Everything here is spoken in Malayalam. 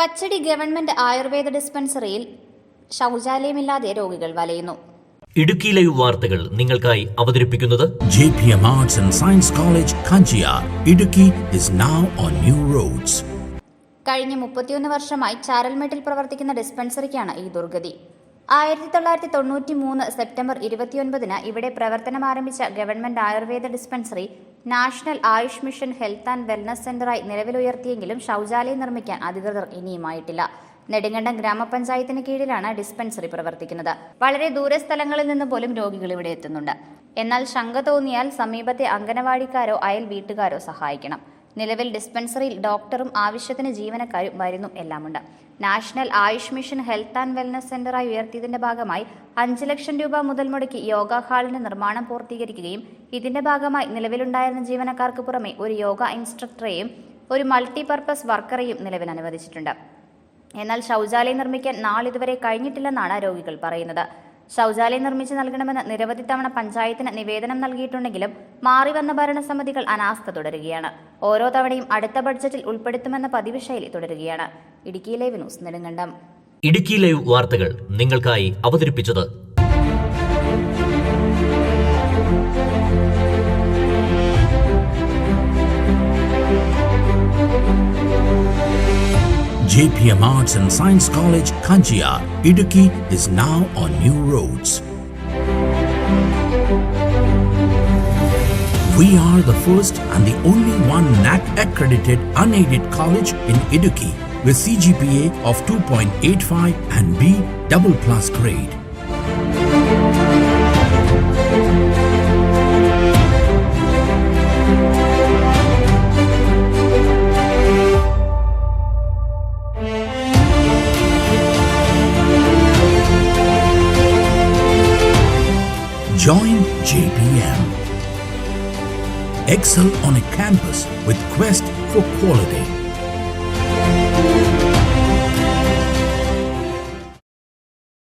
പച്ചടി ഗവൺമെന്റ് ആയുർവേദ ഡിസ്പെൻസറിയിൽ ശൗചാലയമില്ലാതെ രോഗികൾ വലയുന്നു. ഇടുക്കി ലൈവ് വാർത്തകൾ നിങ്ങൾക്കായി അവതരിപ്പിക്കുന്നത് J P M arts and science college Kanchiyar Idukki is now on new roads കഴിഞ്ഞ മുപ്പത്തിയൊന്ന് വർഷമായി ചാരൽമേട്ടിൽ പ്രവർത്തിക്കുന്ന ഡിസ്പെൻസറിക്കാണ് ഈ ദുർഗതി. ആയിരത്തി തൊള്ളായിരത്തി തൊണ്ണൂറ്റി മൂന്ന് സെപ്റ്റംബർ ഇരുപത്തിയൊൻപതിന് ഇവിടെ പ്രവർത്തനം ആരംഭിച്ച government ayurveda dispensary national Ayush mission health and wellness സെന്ററായി നിലവിലുയർത്തിയെങ്കിലും ശൗചാലയം നിർമ്മിക്കാൻ അധികൃതർ ഇനിയുമായിട്ടില്ല. നെടുങ്കണ്ടം ഗ്രാമപഞ്ചായത്തിന് കീഴിലാണ് ഡിസ്പെൻസറി പ്രവർത്തിക്കുന്നത്. വളരെ ദൂര സ്ഥലങ്ങളിൽ നിന്ന് പോലും രോഗികൾ ഇവിടെ എത്തുന്നുണ്ട്. എന്നാൽ ശങ്ക തോന്നിയാൽ സമീപത്തെ അംഗനവാടിക്കാരോ അയൽ വീട്ടുകാരോ സഹായിക്കണം. നിലവിൽ ഡിസ്പെൻസറിയിൽ ഡോക്ടറും ആവശ്യത്തിന് ജീവനക്കാരും വരുന്നു. എല്ലാമുണ്ട്. National Ayush mission health and wellness സെന്ററായി ഉയർത്തിയതിന്റെ ഭാഗമായി അഞ്ച് ലക്ഷം രൂപ മുതൽ മുടക്കി യോഗ ഹാളിന്റെ നിർമ്മാണം പൂർത്തീകരിക്കുകയും ഇതിന്റെ ഭാഗമായി നിലവിലുണ്ടായിരുന്ന ജീവനക്കാർക്ക് പുറമെ ഒരു യോഗ ഇൻസ്ട്രക്ടറെയും ഒരു മൾട്ടിപർപ്പസ് വർക്കറെയും നിലവിൽ അനുവദിച്ചിട്ടുണ്ട്. എന്നാൽ ശൗചാലയം നിർമ്മിക്കാൻ നാളിതുവരെ കഴിഞ്ഞിട്ടില്ലെന്നാണ് രോഗികൾ പറയുന്നത്. ശൗചാലയം നിർമ്മിച്ചു നൽകണമെന്ന് നിരവധി തവണ പഞ്ചായത്തിന് നിവേദനം നൽകിയിട്ടുണ്ടെങ്കിലും മാറി വന്ന ഭരണസമിതികൾ അനാസ്ഥ തുടരുകയാണ്. ഓരോ തവണയും അടുത്ത ബഡ്ജറ്റിൽ ഉൾപ്പെടുത്തുമെന്ന പതിവ് ശൈലി തുടരുകയാണ്. Idukki live news Nedumkandam. Idukki live വാർത്തകൾ നിങ്ങൾക്കായി അവതരിപ്പിച്ചത് JPM Arts and Science College, Kanchia, Idukki is now on new roads. We are the first and the only one NAC accredited unaided college in Idukki with CGPA of 2.85 and B double plus grade. Join JPM. Excel on a campus with Quest for Quality.